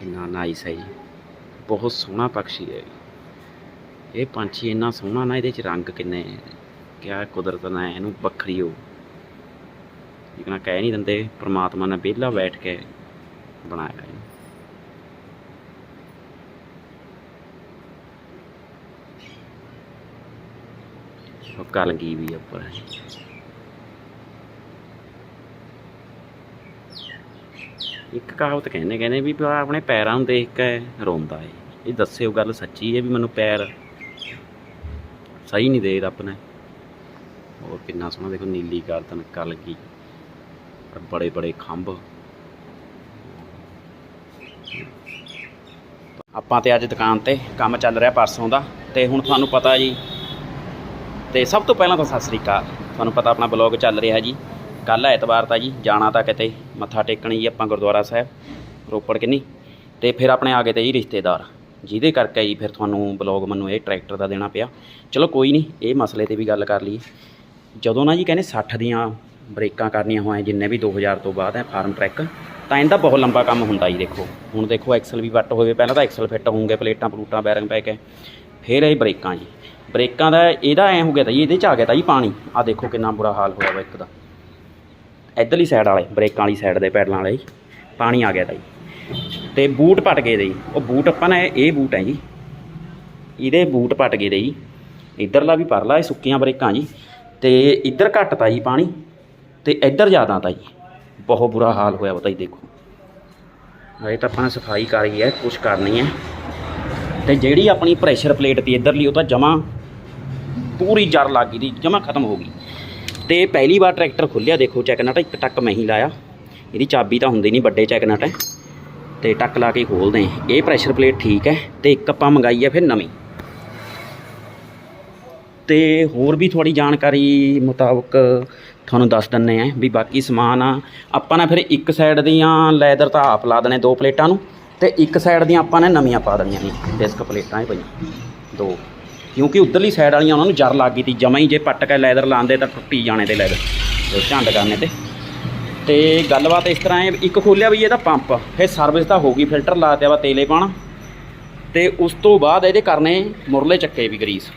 ਇੰਨਾ ਨਾਈਸ ਹੈ ਜੀ। ਬਹੁਤ ਸੋਹਣਾ ਪੰਛੀ ਹੈ ਇਹ ਪੰਛੀ ਇੰਨਾ ਸੋਹਣਾ ਨਾ ਇਹਦੇ ਚ ਰੰਗ ਕਿੰਨੇ ਕਿਆ ਕੁਦਰਤ ਨੇ ਇਹਨੂੰ ਵੱਖਰੀ ਹੋ ਜਿਕਣਾ ਕਹਿ ਨਹੀਂ ਦਿੰਦੇ, ਪ੍ਰਮਾਤਮਾ ਨੇ ਵਿਹਲਾ ਬੈਠ ਕੇ ਬਣਾਇਆ ਇਹਨੂੰ ਉਹ ਕਲਗੀ ਵੀ ਆ ਉੱਪਰ। ਇੱਕ ਕਹਾਵਤ ਕਹਿੰਦੇ ਕਹਿੰਦੇ ਵੀ ਆਪਣੇ ਪੈਰਾਂ ਨੂੰ ਦੇਖ ਕੇ ਰੋਂਦਾ ਏ। ਇਹ ਦੱਸਿਓ ਗੱਲ ਸੱਚੀ ਹੈ ਵੀ ਮੈਨੂੰ ਪੈਰ ਸਹੀ ਨਹੀਂ ਦੇ ਰੱਬ ਨੇ। ਹੋਰ ਕਿੰਨਾ ਸੋਹਣਾ, ਦੇਖੋ ਨੀਲੀ ਗਰਦਨ ਕਲਗੀ ਬੜੇ ਬੜੇ ਖੰਭ। ਆਪਾਂ ਤੇ ਅੱਜ ਦੁਕਾਨ ਤੇ ਕੰਮ ਚੱਲ ਰਿਹਾ ਪਰਸੋਂ ਦਾ, ਤੇ ਹੁਣ ਤੁਹਾਨੂੰ ਪਤਾ ਜੀ, ਤੇ ਸਭ ਤੋਂ ਪਹਿਲਾਂ ਤਾਂ ਸਤਿ ਸ੍ਰੀ ਅਕਾਲ। ਤੁਹਾਨੂੰ ਪਤਾ ਆਪਣਾ ਬਲੌਗ ਚੱਲ ਰਿਹਾ ਜੀ। ਕੱਲ ਐਤਵਾਰ ਤਾਂ ਜੀ, ਜਾਣਾ ਤਾਂ ਕਿਤੇ, ਮੱਥਾ ਟੇਕਣ ਜੀ ਆਪਾਂ ਗੁਰਦੁਆਰਾ ਸਾਹਿਬ, ਰੋਪੜ ਕਿੰਨੀ। ਤੇ ਫਿਰ ਆਪਣੇ ਆ ਗਏ ਤੇ ਜੀ ਰਿਸ਼ਤੇਦਾਰ, ਜਿਹਦੇ ਕਰਕੇ ਜੀ ਫਿਰ ਤੁਹਾਨੂੰ ਬਲੌਗ ਮੈਨੂੰ ਇਹ ਟਰੈਕਟਰ ਦਾ ਦੇਣਾ ਪਿਆ। ਚਲੋ ਕੋਈ ਨਹੀਂ ਇਹ ਮਸਲੇ ਤੇ ਵੀ ਗੱਲ ਕਰ ਲਈਏ। ਜਦੋਂ ਨਾ ਜੀ ਕਹਿੰਦੇ 60 ਦੀਆਂ ਬ੍ਰੇਕਾਂ ਕਰਨੀਆਂ ਹੋਏ ਜਿੰਨੇ ਵੀ 2000 ਤੋਂ ਬਾਅਦ ਹੈ ਫਾਰਮ ਟਰੈਕ ਤਾਂ ਇਹਦਾ ਬਹੁਤ ਲੰਬਾ ਕੰਮ ਹੁੰਦਾ ਜੀ ਦੇਖੋ। ਹੁਣ ਦੇਖੋ ਐਕਸਲ ਵੀ ਵੱਟ ਹੋਵੇ ਪਹਿਲਾਂ ਤਾਂ ਐਕਸਲ ਫਿੱਟ ਹੋਣਗੇ ਪਲੇਟਾਂ ਪਲੂਟਾਂ ਬੈਰਿੰਗ ਪੈ ਕੇ ਫਿਰ ਇਹ ਬ੍ਰੇਕਾਂ ਜੀ। ਬ੍ਰੇਕਾਂ ਦਾ ਇਹਦਾ ਐ ਹੋ ਗਿਆ ਤਾਂ ਜੀ ਇਹਦੇ ਚ ਆ ਗਿਆ ਤਾਂ ਜੀ ਪਾਣੀ। ਆ ਦੇਖੋ ਕਿੰਨਾ ਬੁਰਾ ਹਾਲ ਹੋਇਆ ਵਾ ਇੱਕ ਦਾ ਇੱਧਰਲੀ ਸਾਈਡ ਵਾਲੇ ਬ੍ਰੇਕਾਂ ਵਾਲੀ ਸਾਈਡ ਦੇ ਪੈਡਲਾਂ ਵਾਲੇ ਜੀ, ਪਾਣੀ ਆ ਗਿਆ ਤਾਂ ਜੀ। ਤੇ ਬੂਟ ਪਟ ਗਏ ਦੇ ਜੀ। ਉਹ ਬੂਟ ਆਪਾਂ ਨੇ ਇਹ ਬੂਟ ਹੈ ਜੀ। ਇਹਦੇ ਬੂਟ ਪਟ ਗਏ ਦੇ ਜੀ। ਇੱਧਰਲਾ ਵੀ ਪਰਲਾ ਇਹ ਸੁੱਕੀਆਂ ਬ੍ਰੇਕਾਂ ਜੀ। ਤੇ ਇੱਧਰ ਘੱਟ ਤਾ ਜੀ ਪਾਣੀ। ਤੇ ਇੱਧਰ ਜ਼ਿਆਦਾ ਤਾ ਜੀ। ਬਹੁਤ ਬੁਰਾ ਹਾਲ ਹੋਇਆ ਵਾ ਤਾਂ ਜੀ, ਦੇਖੋ। ਇਹ ਤਾਂ ਆਪਾਂ ਸਫ਼ਾਈ ਕਰ ਰਹੀ ਹੈ, ਕੁਛ ਕਰਨੀ ਹੈ। ਤੇ ਜਿਹੜੀ ਆਪਣੀ ਪ੍ਰੈਸ਼ਰ ਪਲੇਟ ਤੀ ਇੱਧਰਲੀ, ਉਹ ਤਾਂ ਜਮਾ ਪੂਰੀ ਜਰ ਲੱਗ ਗਈ ਦੀ ਜਮਾ ਖਤਮ ਹੋ ਗਈ। ਤੇ ਪਹਿਲੀ ਵਾਰ ਟਰੈਕਟਰ ਖੁੱਲਿਆ ਦੇਖੋ ਚੈੱਕ ਨਟ ਇੱਕ ਟੱਕ ਮੈਂ ਹੀ ਲਾਇਆ। ਇਹਦੀ ਚਾਬੀ ਤਾਂ ਹੁੰਦੀ ਨਹੀਂ, ਵੱਡੇ ਚੈੱਕ ਨਟ ਹੈ ਤੇ ਟੱਕ ਲਾ ਕੇ ਖੋਲਦੇ ਇਹ ਪ੍ਰੈਸ਼ਰ ਪਲੇਟ ਠੀਕ ਹੈ, ਤੇ ਇੱਕ ਆਪਾਂ ਮੰਗਾਈ ਹੈ ਫਿਰ ਨਵੀਂ। ਤੇ ਹੋਰ ਵੀ ਥੋੜੀ ਜਾਣਕਾਰੀ ਮੁਤਾਬਕ ਤੁਹਾਨੂੰ ਦੱਸ ਦਿੰਨੇ ਆ ਵੀ ਬਾਕੀ ਸਮਾਨ ਆ। ਆਪਾਂ ਨਾ ਫਿਰ ਇੱਕ ਸਾਈਡ ਦੀਆਂ ਲੈਦਰ ਤਾਂ ਆਪ ਲਾ ਦੇਣੇ ਦੋ ਪਲੇਟਾਂ ਨੂੰ ਤੇ ਇੱਕ ਸਾਈਡ ਦੀਆਂ ਆਪਾਂ ਨੇ ਨਵੀਆਂ ਪਾ ਦੇਣੀਆਂ ਨੇ ਡਿਸਕ ਪਲੇਟਾਂ ਹੀ ਪਈਆਂ ਦੋ। ਕਿਉਂਕਿ ਉਧਰਲੀ ਸਾਈਡ ਵਾਲੀਆਂ ਉਹਨਾਂ ਨੂੰ ਜਰ ਲੱਗ ਗਈ ਤੀ, ਜਮਾ ਹੀ ਜੇ ਪੱਟ ਕੇ ਲੈਦਰ ਲਾਉਂਦੇ ਤਾਂ ਟੁੱਟੀ ਜਾਣੇ ਤੇ ਲੈਦਰ ਝੰਡ ਕਰਨੇ ਤੇ। ਤੇ ਗੱਲਬਾਤ ਇਸ ਤਰ੍ਹਾਂ ਹੈ ਇੱਕ ਖੋਲਿਆ ਵੀ ਇਹਦਾ ਪੰਪ, ਇਹ ਸਰਵਿਸ ਤਾਂ ਹੋ ਗਈ ਫਿਲਟਰ ਲਾ ਦਿਆ ਵਾ ਤੇਲੇ ਪਾਣਾ ਤੇ ਉਸ ਤੋਂ ਬਾਅਦ ਇਹਦੇ ਕਰਨੇ ਮੁਰਲੇ ਚੱਕੇ ਵੀ ਗਰੀਸ।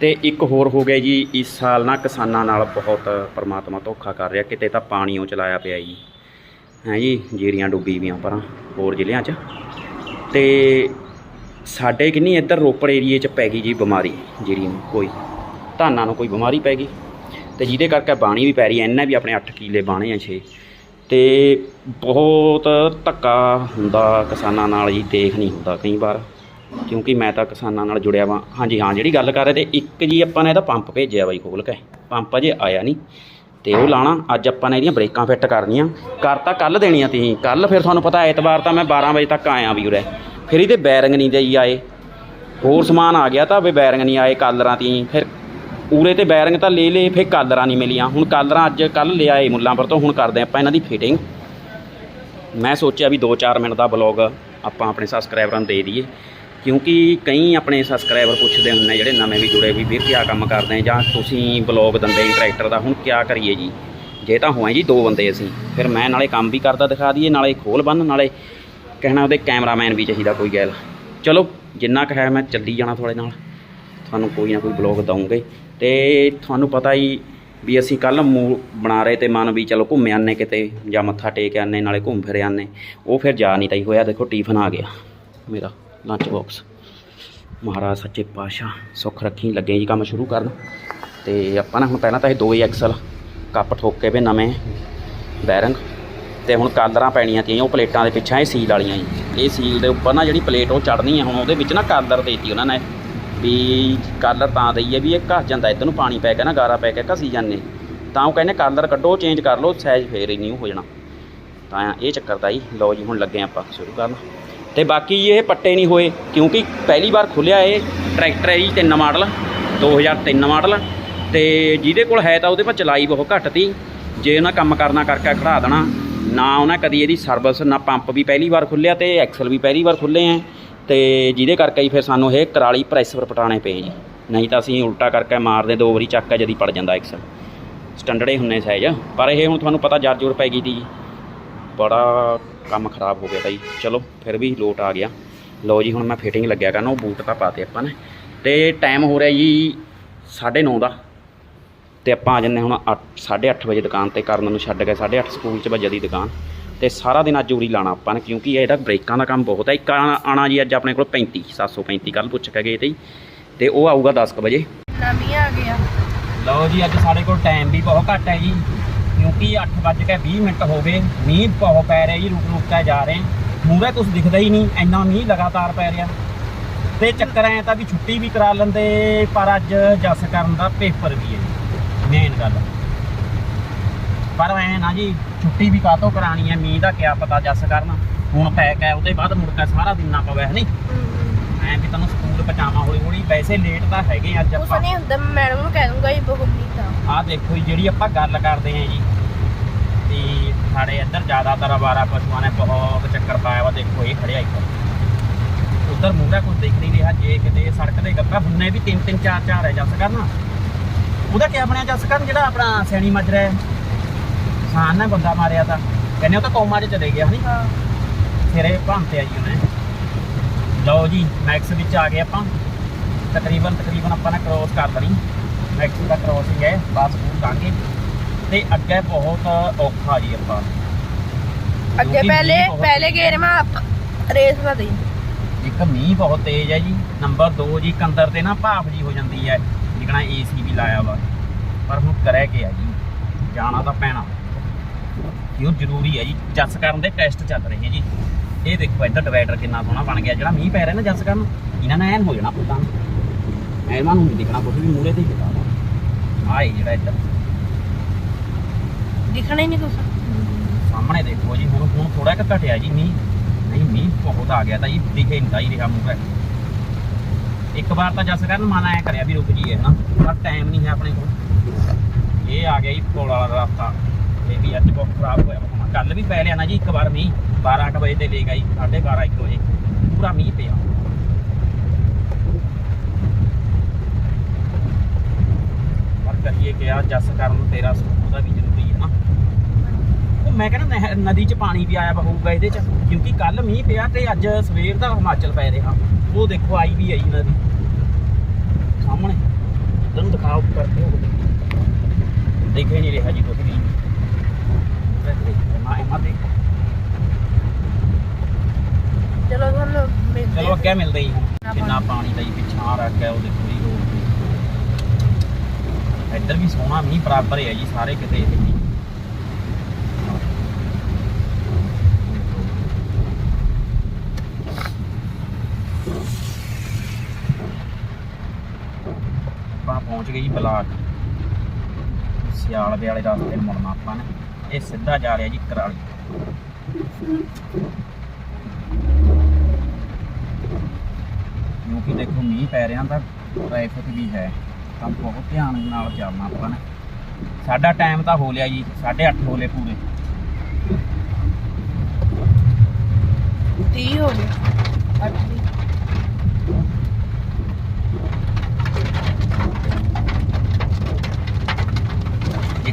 ਤੇ ਇੱਕ ਹੋਰ ਹੋ ਗਿਆ ਜੀ, ਇਸ ਸਾਲ ਨਾ ਕਿਸਾਨਾਂ ਨਾਲ ਬਹੁਤ ਪਰਮਾਤਮਾ ਧੋਖਾ ਕਰ ਰਿਹਾ, ਕਿਤੇ ਤਾਂ ਪਾਣੀ ਚਲਾਇਆ ਪਿਆ ਜੀ। ਹੈ ਜੀ, ਜੀਰੀਆਂ ਡੁੱਬੀ ਵੀਆਂ ਪਰਾਂ, ਹੋਰ ਜ਼ਿਲ੍ਹਿਆਂ 'ਚ। ਤੇ ਸਾਡੇ ਕਿੰਨੀ ਇੱਧਰ ਰੋਪੜ ਏਰੀਏ 'ਚ ਪੈ ਗਈ ਜੀ ਬਿਮਾਰੀ, ਜੀਰੀ ਨੂੰ ਕੋਈ, ਧਾਨਾਂ ਨੂੰ ਕੋਈ ਬਿਮਾਰੀ ਪੈ ਗਈ। ਤੇ ਜਿਹਦੇ ਕਰਕੇ ਬਾਣੀ ਵੀ ਪੈ ਰਹੀ ਐ ਇਹਨਾਂ ਵੀ ਆਪਣੇ 8 ਕਿੱਲੇ ਬਾਣੇ ਆ 6 ਤੇ ਬਹੁਤ ਧੱਕਾ ਹੁੰਦਾ ਕਿਸਾਨਾਂ ਨਾਲ ਜੀ, ਦੇਖ ਨਹੀਂ ਹੁੰਦਾ ਕਈ ਵਾਰ। ਕਿਉਂਕਿ ਮੈਂ ਤਾਂ ਕਿਸਾਨਾਂ ਨਾਲ ਜੁੜਿਆ ਵਾਂ। ਹਾਂਜੀ, ਹਾਂ, ਜਿਹੜੀ ਗੱਲ ਕਰ ਰਹੇ ਤੇ ਇੱਕ ਜੀ ਆਪਾਂ ਨੇ ਇਹਦਾ ਪੰਪ ਭੇਜਿਆ ਬਾਈ ਖੋਲ ਕੇ। ਪੰਪ ਅਜੇ ਆਇਆ ਨਹੀਂ ਤੇ ਉਹ ਲਾਣਾ ਅੱਜ ਆਪਾਂ ਨੇ ਇਹਦੀਆਂ ਬ੍ਰੇਕਾਂ ਫਿੱਟ ਕਰਨੀਆਂ। ਕਰ ਤਾਂ ਕੱਲ ਦੇਣੀਆਂ ਤੀ ਕੱਲ ਫਿਰ ਤੁਹਾਨੂੰ ਪਤਾ ਐਤਵਾਰ ਤਾਂ ਮੈਂ 12 ਵਜੇ ਤੱਕ ਆਇਆ ਵੀ ਉਰੇ। ਫਿਰ ਇਹਦੇ ਬੈਰਿੰਗ ਨਹੀਂ ਦੇਈ ਆਏ। ਹੋਰ ਸਮਾਨ ਆ ਗਿਆ ਤਾਂ ਵੀ ਬੈਰਿੰਗ ਨਹੀਂ ਆਏ ਕਾਲਰਾਂ ਤੀ ਫਿਰ ਉਰੇ ਤੇ ਬੈਰਿੰਗ ਤਾਂ ਲੈ ਲਏ, ਫਿਰ ਕਾਲਰਾਂ ਨਹੀਂ ਮਿਲੀਆਂ। ਹੁਣ ਕਾਲਰਾਂ ਅੱਜ ਕੱਲ ਲਿਆਏ ਮੁੱਲਾਂਪੁਰ ਤੋਂ। ਹੁਣ ਕਰਦੇ ਆਪਾਂ ਇਹਨਾਂ ਦੀ ਫਿਟਿੰਗ ਮੈਂ ਸੋਚਿਆ ਵੀ 2-4 ਮਿੰਟ ਦਾ ਬਲੌਗ ਆਪਾਂ ਆਪਣੇ ਸਬਸਕ੍ਰਾਈਬਰਾਂ ਨੂੰ ਦੇ ਦਈਏ। ਕਿਉਂਕਿ ਕਈ ਆਪਣੇ ਸਬਸਕ੍ਰਾਈਬਰ ਪੁੱਛਦੇ ਹੁੰਦੇ ਜਿਹੜੇ ਨਵੇਂ ਵੀ ਜੁੜੇ ਵੀ, ਵੀਰ ਕੀ ਕੰਮ ਕਰਦੇ ਜਾਂ ਤੁਸੀਂ ਬਲੌਗ ਦਿੰਦੇ ਟਰੈਕਟਰ ਦਾ, ਹੁਣ ਕਿਆ ਕਰੀਏ ਜੀ? ਜੇ ਤਾਂ ਹੋਏ ਜੀ ਦੋ ਬੰਦੇ ਅਸੀਂ, ਫਿਰ ਮੈਂ ਨਾਲੇ ਕੰਮ ਵੀ ਕਰਦਾ ਦਿਖਾ ਦਈਏ, ਨਾਲੇ ਖੋਲ ਬੰਨ, ਨਾਲੇ ਕਹਿਣਾ ਉਹਦੇ ਕੈਮਰਾਮੈਨ ਵੀ ਚਾਹੀਦਾ ਕੋਈ ਗੈਲ। ਚਲੋ, ਜਿੰਨਾ ਕੁ ਹੈ ਮੈਂ ਚੱਲੀ ਜਾਣਾ ਤੁਹਾਡੇ ਨਾਲ। ਤੁਹਾਨੂੰ ਕੋਈ ਨਾ ਕੋਈ ਬਲੌਗ ਦਊਂਗੇ। ਤੇ ਤੁਹਾਨੂੰ ਪਤਾ ਹੀ ਵੀ ਅਸੀਂ ਕੱਲ ਬਣਾ ਰਹੇ ਤੇ ਮਨ ਵੀ ਚਲੋ ਘੁੰਮ ਆਨੇ ਕਿਤੇ, ਜਾਂ ਮੱਥਾ ਟੇਕ ਆਨੇ ਨਾਲੇ ਘੁੰਮ ਫਿਰ ਆਨੇ ਉਹ ਫਿਰ ਜਾ ਨਹੀਂ ਤਾਈ ਹੋਇਆ, ਦੇਖੋ ਟਿਫਨ ਆ ਗਿਆ ਮੇਰਾ। ਲੰਚ ਬਾਕਸ ਮਹਾਰਾਜ ਸੱਚੇ ਪਾਤਸ਼ਾਹ, ਸੁੱਖ ਰੱਖੀ, ਲੱਗੇ ਜੀ ਕੰਮ ਸ਼ੁਰੂ ਕਰਨ। ਤੇ ਆਪਾਂ ਨਾ ਹੁਣ ਪਹਿਲਾਂ ਤਾਂ ਇਹ ਦੋ ਹੀ ਐਕਸਲ ਕੱਪ ਠੋਕੇ ਵੇ ਨਵੇਂ ਬੈਰੰਗ। ਤੇ ਹੁਣ ਕਾਲਰਾਂ ਪੈਣੀਆਂ ਤੀਆਂ ਉਹ ਪਲੇਟਾਂ ਦੇ ਪਿੱਛੇ ਇਹ ਸੀਲ ਵਾਲੀਆਂ ਜੀ। ਇਹ ਸੀਲ ਦੇ ਉੱਪਰ ਨਾ ਜਿਹੜੀ ਪਲੇਟ ਉਹ ਚੜਨੀ ਹੈ ਹੁਣ ਉਹਦੇ ਵਿੱਚ ਨਾ ਕਾਲਰ ਦੇਤੀ ਉਹਨਾਂ ਨੇ। ਵੀ ਕਾਲਰ ਤਾਂ ਦਈਏ ਵੀ ਇਹ ਘਸ ਜਾਂਦਾ, ਇੱਧਰ ਨੂੰ ਪਾਣੀ ਪੈ ਕੇ ਨਾ, ਗਾਰਾ ਪੈ ਕੇ ਘਸੀ ਜਾਂਦੇ। ਤਾਂ ਉਹ ਕਹਿੰਦੇ ਕਾਲਰ ਕੱਢੋ ਚੇਂਜ ਕਰ ਲਓ ਸਾਈਜ਼ ਫੇਰ ਹੀ ਨਹੀਂ ਹੋ ਜਾਣਾ। ਤਾਂ ਇਹ ਚੱਕਰ ਦਾ ਜੀ, ਲਓ ਜੀ, ਹੁਣ ਲੱਗੇ ਆਪਾਂ ਸ਼ੁਰੂ ਕਰਨ। ਤੇ ਬਾਕੀ ਇਹ ਪੱਟੇ ਨਹੀਂ ਹੋਏ, ਕਿਉਂਕਿ ਪਹਿਲੀ ਵਾਰ ਖੁੱਲਿਆ ਇਹ ਟਰੈਕਟਰ ਹੈ ਜੀ, ਤਿੰਨ ਮਾਡਲ 2003 ਮਾਡਲ, ਤੇ ਜਿਹਦੇ ਕੋਲ ਹੈ ਤਾਂ ਉਹਦੇ ਪਰ ਚਲਾਈ ਬਹੁਤ ਘੱਟ ਤੀ। ਜੇ ਉਹਨਾਂ ਕੰਮ ਕਰਨਾ ਕਰਕੇ ਖੜਾ ਦੇਣਾ, ਨਾ ਉਹਨਾਂ ਕਦੀ ਇਹਦੀ ਸਰਵਿਸ ਨਾ ਪੰਪ ਵੀ ਪਹਿਲੀ ਵਾਰ ਖੁੱਲਿਆ ਤੇ ਐਕਸਲ ਵੀ ਪਹਿਲੀ ਵਾਰ ਖੁੱਲੇ ਆ ਤੇ ਜਿਹਦੇ ਕਰਕੇ ਹੀ ਫਿਰ ਸਾਨੂੰ ਇਹ ਕਰਾਲੀ ਪ੍ਰੈਸ਼ਰ ਪਟਾਣੇ ਪਏ ਜੀ। ਨਹੀਂ ਤਾਂ ਅਸੀਂ ਉਲਟਾ ਕਰਕੇ ਮਾਰਦੇ, ਦੋ ਵਾਰੀ ਚੱਕ ਕੇ ਜਦੀ ਪੜ ਜਾਂਦਾ ਐਕਸਲ ਸਟੈਂਡਰਡ ਹੀ ਹੁੰਨੇ ਸਾਈਜ਼ ਪਰ ਇਹ ਹੁਣ ਤੁਹਾਨੂੰ ਪਤਾ ਜਰ ਜੋਰ ਪੈ ਗਈ ਤੀ ਜੀ। ਬੜਾ ਕੰਮ ਖਰਾਬ ਹੋ ਗਿਆ ਜੀ ਚਲੋ ਫਿਰ ਵੀ ਲੋਟ ਆ ਗਿਆ। ਲਓ ਜੀ ਹੁਣ ਮੈਂ ਫਿਟਿੰਗ ਲੱਗਿਆ ਕਰਨ ਉਹ ਬੂਟ ਤਾਂ ਪਾਤੇ ਆਪਾਂ ਨੇ। ਤੇ ਟਾਈਮ ਹੋ ਰਿਹਾ ਜੀ 9:30 ਦਾ। ਤੇ ਆਪਾਂ ਆ ਜੰਨੇ ਹੁਣ 8:30 ਵਜੇ ਦੁਕਾਨ ਤੇ ਕਰਨ ਨੂੰ ਛੱਡ ਕੇ 8:30 ਸਕੂਲ 'ਚ ਵਜੇ ਦੀ ਦੁਕਾਨ। ਤੇ ਸਾਰਾ ਦਿਨ ਅੱਜ ਉਰੀ ਲਾਣਾ ਆਪਾਂ ਨੇ ਕਿਉਂਕਿ ਇਹਦਾ ਬ੍ਰੇਕਾਂ ਦਾ ਕੰਮ ਬਹੁਤ ਹੈ ਇੱਕ ਆਣਾ ਜੀ ਅੱਜ ਆਪਣੇ ਕੋਲ 35 735 ਕੱਲ ਪੁੱਛ ਕੇ ਗਏ ਤੇ ਤੇ ਉਹ ਆਊਗਾ 10 ਕੁ ਵਜੇ। ਨਵੀਂ ਆ ਗਿਆ ਲਓ ਜੀ ਅੱਜ ਸਾਡੇ ਕੋਲ ਟਾਈਮ ਵੀ ਬਹੁਤ ਘੱਟ ਹੈ ਜੀ। ਕਿਉਂਕਿ 8 ਵੱਜ ਕੇ 20 ਮਿੰਟ ਹੋ ਗਏ ਮੀਂਹ ਬਹੁਤ ਪੈ ਰਿਹਾ ਜੀ ਰੁਕ ਰੁਕ ਕੇ ਜਾ ਰਹੇ। ਮੂਰੇ ਕੁਝ ਦਿਖਦਾ ਹੀ ਨਹੀਂ ਇੰਨਾ ਮੀਂਹ ਲਗਾਤਾਰ ਪੈ ਰਿਹਾ। ਤੇ ਚੱਕਰ ਐ ਤਾਂ ਵੀ ਛੁੱਟੀ ਵੀ ਕਰਾ ਲੈਂਦੇ ਪਰ ਅੱਜ ਜੱਸ ਕਰਨ ਦਾ ਪੇਪਰ ਵੀ ਹੈ ਮੇਨ ਗੱਲ। ਪਰ ਐ ਨਾ ਜੀ ਛੁੱਟੀ ਵੀ ਕਾਹਤੋਂ ਕਰਾਣੀ ਹੈ ਮੀਂਹ ਦਾ ਕਿਆ ਪਤਾ ਜੱਸ ਕਰਨ। ਹੁਣ ਪੈ ਗਿਆ ਉਹਦੇ ਬਾਅਦ ਮੁੜ ਕੇ ਸਾਰਾ ਦਿਨ ਨਾ ਪਵੇ ਨਹੀਂ ਐ ਵੀ ਤੁਹਾਨੂੰ ਸਕੂਲ ਪਹੁੰਚਾਵਾਂ ਹੌਲੀ ਹੌਲੀ ਵੈਸੇ ਲੇਟ ਤਾਂ ਹੈਗੇ ਅੱਜ ਉਸ ਆਪਾਂ। ਨੇ ਹੁੰਦਾ ਮੈਡਮ ਨੂੰ ਕਹਿ ਦੂੰਗਾ ਇਹ ਬਹੁਤ ਨਹੀਂ ਤਾਂ। ਆਹ ਦੇਖੋ ਜੀ ਜਿਹੜੀ ਆਪਾਂ ਗੱਲ ਕਰਦੇ ਹਾਂ ਜੀ ਸਾਡੇ ਇੱਧਰ ਜ਼ਿਆਦਾਤਰ ਆਵਾਰਾ ਪਸ਼ੂਆਂ ਨੇ ਬਹੁਤ ਚੱਕਰ ਪਾਇਆ ਵਾ ਦੇਖੋ ਇਹ ਖੜਿਆ ਇੱਕ ਉਧਰ ਮੂਹਰੇ ਕੁਝ ਦਿਖ ਨਹੀਂ ਰਿਹਾ ਜੇ ਕਿਤੇ ਸੜਕ ਦੇ ਗੱਪਾ ਹੁੰਨੇ ਵੀ ਤਿੰਨ ਤਿੰਨ ਚਾਰ ਚਾਰ ਹੈ ਜੱਸ ਕਰਨਾ ਉਹਦਾ ਕੀ ਬਣਿਆ ਜੱਸ ਕਰਨ ਜਿਹੜਾ ਆਪਣਾ ਸੈਣੀ ਮੱਜਰਾ ਹੈ? ਕਿਸਾਨ ਨੇ ਬੰਦਾ ਮਾਰਿਆ ਤਾਂ। ਕਹਿੰਦੇ ਉਹ ਤਾਂ ਕੌਮਾਂ 'ਚ ਚਲੇ ਗਿਆ ਹਨੀ? ਸਿਰੇ ਭੰਤੇ ਆ ਜੀ ਉਹਨੇ। ਲਓ ਜੀ ਮੈਕਸ ਵਿੱਚ ਆ ਗਏ ਆਪਾਂ। ਤਕਰੀਬਨ ਤਕਰੀਬਨ ਆਪਾਂ ਨੇ ਕ੍ਰੋਸ ਕਰ ਲਈ ਮੈਕਸ ਦਾ ਕ੍ਰੋਸਿੰਗ ਹੈ ਬਸ ਪੂਰ ਕਾਂਗੇ ਤੇ ਅੱਗੇ ਬਹੁਤ ਔਖਾ ਜੀ ਆਪਾਂ। ਅੱਗੇ ਕਿਉਂਕਿ ਪਹਿਲੇ ਮੀਂਹ ਬਹੁਤ- ਪਹਿਲੇ ਗੇਰ ਮੈਂ ਰੇਸ ਨਾ ਦੇਈ। ਇੱਕ ਮੀਂਹ ਬਹੁਤ ਤੇਜ਼ ਹੈ ਜੀ। ਨੰਬਰ 2 ਜੀ ਕੰਦਰ ਤੇ ਨਾ ਭਾਫ ਜੀ ਹੋ ਜਾਂਦੀ ਹੈ। ਜਿਕਣਾ ਏਸੀ ਵੀ ਲਾਇਆ ਵਾ। ਪਰ ਹੁਣ ਕਰੇ ਕੀ ਆ ਜੀ? ਜਾਣਾ ਤਾਂ ਪੈਣਾ। ਕਿਉਂ ਜ਼ਰੂਰੀ ਹੈ ਜੀ। ਜੱਸ ਕਰਨ ਦੇ ਟੈਸਟ ਚੱਲ ਰਹੇ ਹੈ ਜੀ। ਇਹ ਦੇਖੋ ਇੱਧਰ ਡਿਵਾਈਡਰ ਕਿੰਨਾ ਸੋਹਣਾ ਬਣ ਗਿਆ। ਜਿਹੜਾ ਮੀਂਹ ਪੈ ਰਿਹਾ ਨਾ ਜੱਸ ਕਰਨ ਇਹਨਾਂ ਨੇ ਐਨ ਹੋ ਜਾਣਾ ਪੁੱਤਾਂ ਐਨਾਂ ਨੂੰ ਨਹੀਂ ਦਿਖਣਾ ਕੁਝ ਵੀ ਮੂਰੇ ਤੇ ਹੀ ਦਿਖਾ ਆਏ ਜਿਹੜਾ ਇੱਧਰ। ਦਿਖਣਾ ਹੀ ਨਹੀਂ ਕੁਛ। ਸਾਹਮਣੇ ਦੇਖੋ ਜੀ, ਹੁਣ ਹੁਣ ਥੋੜਾ ਜਿਹਾ ਘਟਿਆ ਜੀ ਮੀਂਹ। ਨਹੀਂ, ਮੀਂਹ ਬਹੁਤ ਆ ਗਿਆ ਤਾਂ ਜੀ ਦਿਖੇ ਨਹੀਂ ਤਾਂ ਹੀ ਰਿਹਾ ਮੂਰੇ ਇੱਕ ਵਾਰ ਤਾਂ ਜਸ ਕਰਨ, ਮਨ ਆਇਆ ਕਰਿਆ ਵੀ ਰੁਕ ਜੀਏ ਹਨਾ। ਪਰ ਟਾਈਮ ਨਹੀਂ ਹੈ ਆਪਣੇ ਕੋਲ। ਇਹ ਆ ਗਿਆ ਜੀ, ਪੁਲ ਵਾਲਾ ਰਸਤਾ। ਇਹ ਵੀ ਅੱਜ ਬਹੁਤ ਖਰਾਬ ਹੋਇਆ ਵਾ। ਕੱਲ ਵੀ ਪੈ ਲਿਆ ਨਾ ਜੀ, ਇੱਕ ਵਾਰ ਮੀਂਹ। 12 ਕੁ ਵਜੇ ਤੇ ਲੈ ਗਈ 12:30 1 ਵਜੇ। ਪੂਰਾ ਮੀਂਹ ਪਿਆ। ਪਰ ਕਰੀਏ ਕਿਹਾ ਜਸ ਕਰਨ ਤੇਰਾ ਉਹਦਾ ਵੀ ਜ਼ਰੂਰ ਮੈਂ ਕਹਿੰਦਾ ਨਦੀ 'ਚ ਪਾਣੀ ਵੀ ਆਇਆ ਹੋਊਗਾ ਇਹਦੇ 'ਚ ਕਿਉਂਕਿ ਕੱਲ ਮੀਂਹ ਪਿਆ ਤੇ ਅੱਜ ਸਵੇਰ ਦਾ ਹਿਮਾਚਲ ਪੈ ਰਿਹਾ। ਉਹ ਦੇਖੋ ਆਈ ਵੀ ਆਈ ਨਦੀ ਸਾਹਮਣੇ ਇੱਧਰ ਨੂੰ ਦਿਖਾਓ ਕਰਕੇ ਉਹ ਦਿਖ। ਹੀ ਨਹੀਂ ਰਿਹਾ ਜੀ ਕੁਝ ਵੀ। ਚਲੋ ਤੁਹਾਨੂੰ ਮਿਲਦੇ ਚਲੋ ਅੱਗੇ ਮਿਲਦੇ ਹੀ ਕਿੰਨਾ ਪਾਣੀ ਦਾ ਹੀ ਪਿੱਛਾਂ ਰੱਖ ਗਿਆ ਉਹ ਦੇਖੋ ਜੀ ਇੱਧਰ ਵੀ ਸੋਹਣਾ ਮੀਂਹ ਬਰਾਬਰ ਹੈ ਜੀ ਸਾਰੇ ਕਿਤੇ ਪਹੁੰਚ ਗਏ ਜੀ ਬਲਾਕ ਸਿਆਲਵੇ ਵਾਲੇ ਰਸਤੇ ਮੁੜਨਾ ਆਪਾਂ ਨੇ। ਇਹ ਸਿੱਧਾ ਜਾ ਰਿਹਾ ਜੀ ਕਰਾਲੀ। ਕਿਉਂਕਿ ਦੇਖੋ ਮੀਂਹ ਪੈ ਰਿਹਾ ਤਾਂ ਟ੍ਰੈਫਿਕ ਵੀ ਹੈ। ਤਾਂ ਬਹੁਤ ਧਿਆਨ ਨਾਲ ਚੱਲਣਾ ਆਪਾਂ ਨੇ। ਸਾਡਾ ਟਾਈਮ ਤਾਂ ਹੋ ਲਿਆ ਜੀ 8:30 ਹੋ ਲਏ ਪੂਰੇ। 30 ਹੋ ਗਏ। 8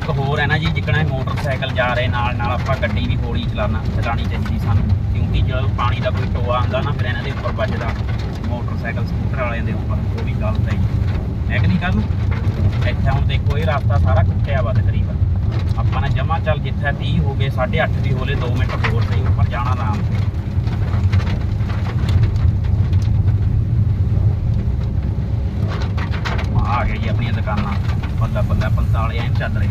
ਇੱਕ ਹੋਰ ਹੈ ਨਾ ਜੀ, ਜਿੱਕਣਾ ਮੋਟਰਸਾਈਕਲ ਜਾ ਰਹੇ ਨਾਲ ਨਾਲ ਆਪਾਂ ਗੱਡੀ ਵੀ ਹੌਲੀ ਚਲਾਉਣਾ, ਚਲਾਉਣੀ ਚਾਹੀਦੀ ਸਾਨੂੰ, ਕਿਉਂਕਿ ਜਦੋਂ ਪਾਣੀ ਦਾ ਕੋਈ ਟੋਆ ਆਉਂਦਾ ਨਾ, ਫਿਰ ਇਹਨਾਂ ਦੇ ਉੱਪਰ ਵੱਜਦਾ, ਮੋਟਰਸਾਈਕਲ ਸਕੂਟਰ ਵਾਲਿਆਂ ਦੇ ਉੱਪਰ, ਉਹ ਵੀ ਗਲਤ ਹੈ ਜੀ। ਹੈ ਕਿ ਨਹੀਂ ਕਰਨ ਇੱਥੇ ਹੁਣ ਦੇਖੋ, ਇਹ ਰਸਤਾ ਸਾਰਾ ਕੁੱਟਿਆ ਵਾ ਤਕਰੀਬਨ। ਆਪਾਂ ਨੇ ਜਮਾ ਚੱਲ ਜਿੱਥੇ 30 ਹੋ ਗਏ 8:30 ਵੀ ਹੋਲੇ 2 ਮਿੰਟ ਹੋਰ ਸਹੀ, ਉੱਪਰ ਜਾਣਾ ਆਰਾਮ ਤੇ ਆ ਗਏ ਜੀ ਆਪਣੀਆਂ ਦੁਕਾਨਾਂ। ਬੱਲਾ ਬੱਲਾ 45 ਐਂ ਚੱਲ ਰਹੀ।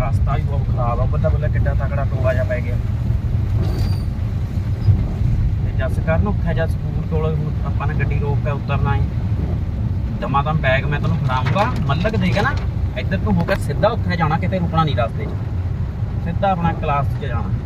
ਰਸਤਾ ਵੀ ਬਹੁਤ ਖਰਾਬ ਆ ਬੱਲਾ ਬੱਲਾ ਕਿੱਡਾ ਤਕੜਾ ਟੋਆ ਜਾ ਪੈ ਗਿਆ। ਤੇ ਜੱਸ ਕਰਨ ਉੱਥੇ ਜਾ ਸਕੂਲ ਕੋਲ ਆਪਾਂ ਨੇ ਗੱਡੀ ਰੋਕ ਕੇ ਉਤਰਨਾ ਹੈ ਦਮਾਦਮ ਬੈਗ ਮੈਂ ਤੈਨੂੰ ਫੜਾਉਂਗਾ ਮੱਲਕ ਦੇਗਾ ਨਾ, ਇੱਧਰ ਤੋਂ ਹੋ ਕੇ ਸਿੱਧਾ ਉੱਥੇ ਜਾਣਾ, ਕਿਤੇ ਰੁਕਣਾ ਨਹੀਂ ਰਸਤੇ 'ਚ। ਸਿੱਧਾ ਆਪਣਾ ਕਲਾਸ 'ਚ ਜਾਣਾ।